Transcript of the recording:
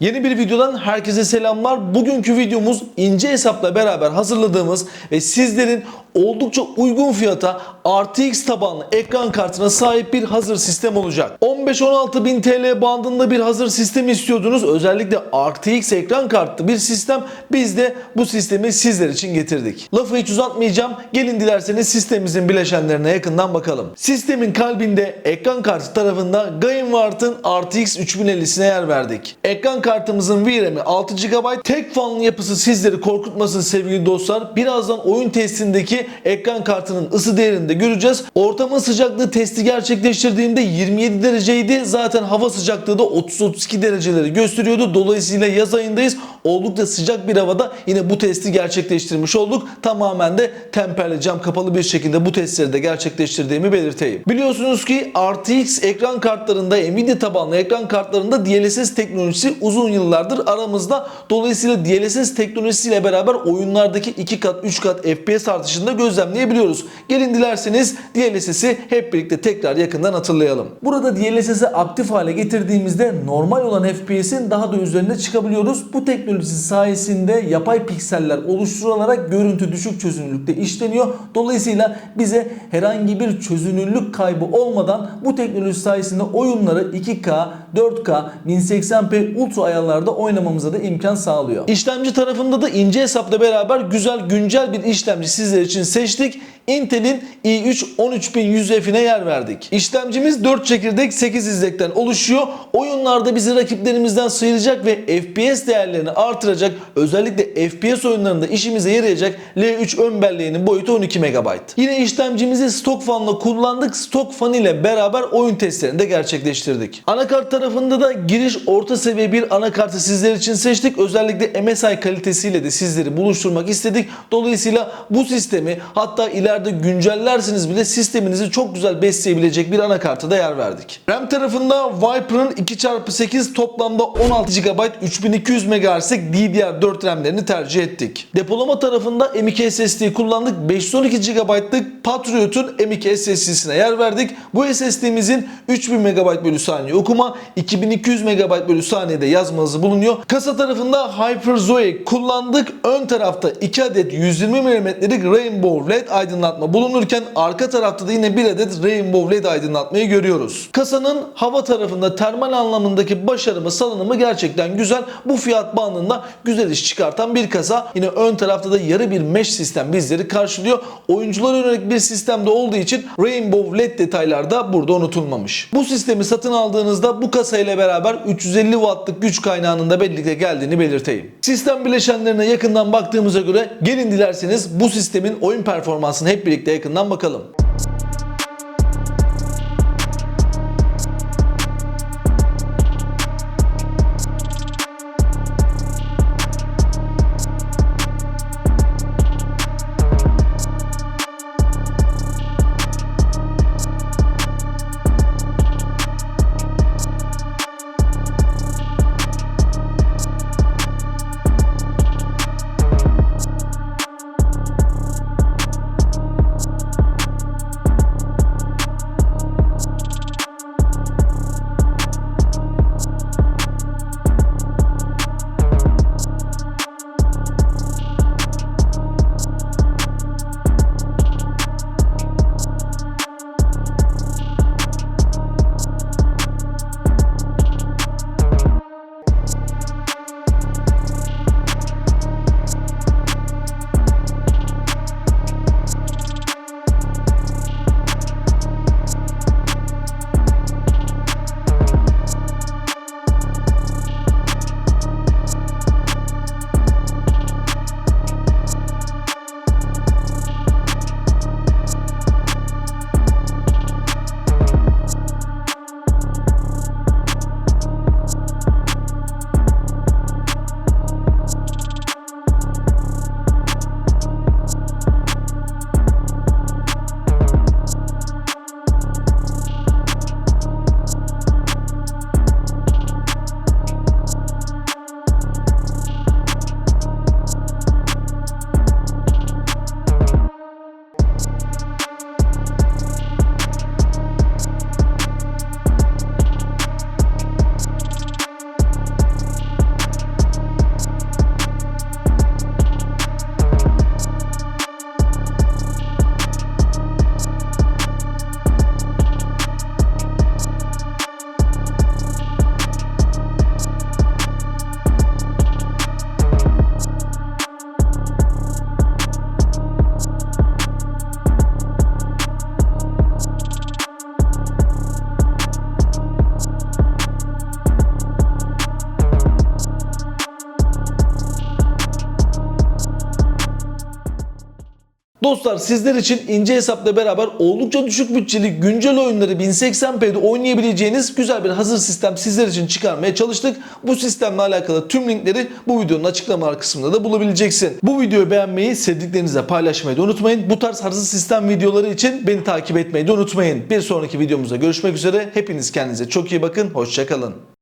Yeni bir videodan herkese selamlar. Bugünkü videomuz ince hesapla beraber hazırladığımız ve sizlerin oldukça uygun fiyata RTX tabanlı ekran kartına sahip bir hazır sistem olacak. 15-16 bin TL bandında bir hazır sistem istiyordunuz. Özellikle RTX ekran kartlı bir sistem. Biz de bu sistemi sizler için getirdik. Lafı hiç uzatmayacağım. Gelin dilerseniz sistemimizin bileşenlerine yakından bakalım. Sistemin kalbinde ekran kartı tarafında Gainward'ın RTX 3050'sine yer verdik. Ekran kartımızın VRAM'i 6 GB. Tek fanlı yapısı sizleri korkutmasın sevgili dostlar. Birazdan oyun testindeki ekran kartının ısı değerini de göreceğiz. Ortamın sıcaklığı testi gerçekleştirdiğimde 27 dereceydi. Zaten hava sıcaklığı da 30-32 dereceleri gösteriyordu. Dolayısıyla yaz ayındayız. Oldukça sıcak bir havada yine bu testi gerçekleştirmiş olduk. Tamamen de temperli cam kapalı bir şekilde bu testleri de gerçekleştirdiğimi belirteyim. Biliyorsunuz ki RTX ekran kartlarında Nvidia tabanlı ekran kartlarında DLSS teknolojisi uzun yıllardır aramızda. Dolayısıyla DLSS teknolojisiyle beraber oyunlardaki 2 kat 3 kat FPS artışını da gözlemleyebiliyoruz. Gelin dilerseniz DLSS'i hep birlikte tekrar yakından hatırlayalım. Burada DLSS'i aktif hale getirdiğimizde normal olan FPS'in daha da üzerine çıkabiliyoruz. Bu teknoloji sayesinde yapay pikseller oluşturularak görüntü düşük çözünürlükte işleniyor. Dolayısıyla bize herhangi bir çözünürlük kaybı olmadan bu teknoloji sayesinde oyunları 2K, 4K, 1080p ultra ayarlarda oynamamıza da imkan sağlıyor. İşlemci tarafında da ince hesapla beraber güzel güncel bir işlemci sizler için seçtik. Intel'in i3 13100F'ine yer verdik. İşlemcimiz 4 çekirdek 8 izlekten oluşuyor. Oyunlarda bizi rakiplerimizden sıyıracak ve FPS değerlerini artıracak özellikle FPS oyunlarında işimize yarayacak L3 ön belleğinin boyutu 12 MB. Yine işlemcimizi stok fanla kullandık. Stok fan ile beraber oyun testlerini de gerçekleştirdik. Anakart tarafında da giriş orta seviye bir anakartı sizler için seçtik. Özellikle MSI kalitesiyle de sizleri buluşturmak istedik. Dolayısıyla bu sistemi hatta ileride güncellersiniz bile sisteminizi çok güzel besleyebilecek bir anakarta da yer verdik. RAM tarafında Viper'ın 2x8 toplamda 16 GB 3200 MHz'lik DDR4 RAM'lerini tercih ettik. Depolama tarafında M.2 SSD kullandık. 512 GB'lık Patriot'un M.2 SSD'sine yer verdik. Bu SSD'mizin 3000 MB bölü saniye okuma, 2200 MB bölü saniyede yazma hızı bulunuyor. Kasa tarafında Hyper Zoe kullandık. Ön tarafta 2 adet 120 mm'lik Rainbow LED aydınlatma bulunurken arka tarafta da yine bir adet Rainbow LED aydınlatmayı görüyoruz. Kasanın hava tarafında termal anlamındaki başarımı, salınımı gerçekten güzel. Bu fiyat bandında güzel iş çıkartan bir kasa. Yine ön tarafta da yarı bir mesh sistem bizleri karşılıyor. Oyunculara yönelik bir sistemde olduğu için Rainbow LED detaylar da burada unutulmamış. Bu sistemi satın aldığınızda bu kasayla beraber 350 wattlık güç kaynağının da birlikte geldiğini belirteyim. Sistem bileşenlerine yakından baktığımıza göre gelin dilerseniz bu sistemin oyun performansını hep birlikte yakından bakalım. Dostlar sizler için ince hesapla beraber oldukça düşük bütçeli güncel oyunları 1080p'de oynayabileceğiniz güzel bir hazır sistem sizler için çıkarmaya çalıştık. Bu sistemle alakalı tüm linkleri bu videonun açıklama kısmında da bulabileceksin. Bu videoyu beğenmeyi, sevdiklerinizle paylaşmayı da unutmayın. Bu tarz hazır sistem videoları için beni takip etmeyi de unutmayın. Bir sonraki videomuzda görüşmek üzere. Hepiniz kendinize çok iyi bakın. Hoşçakalın.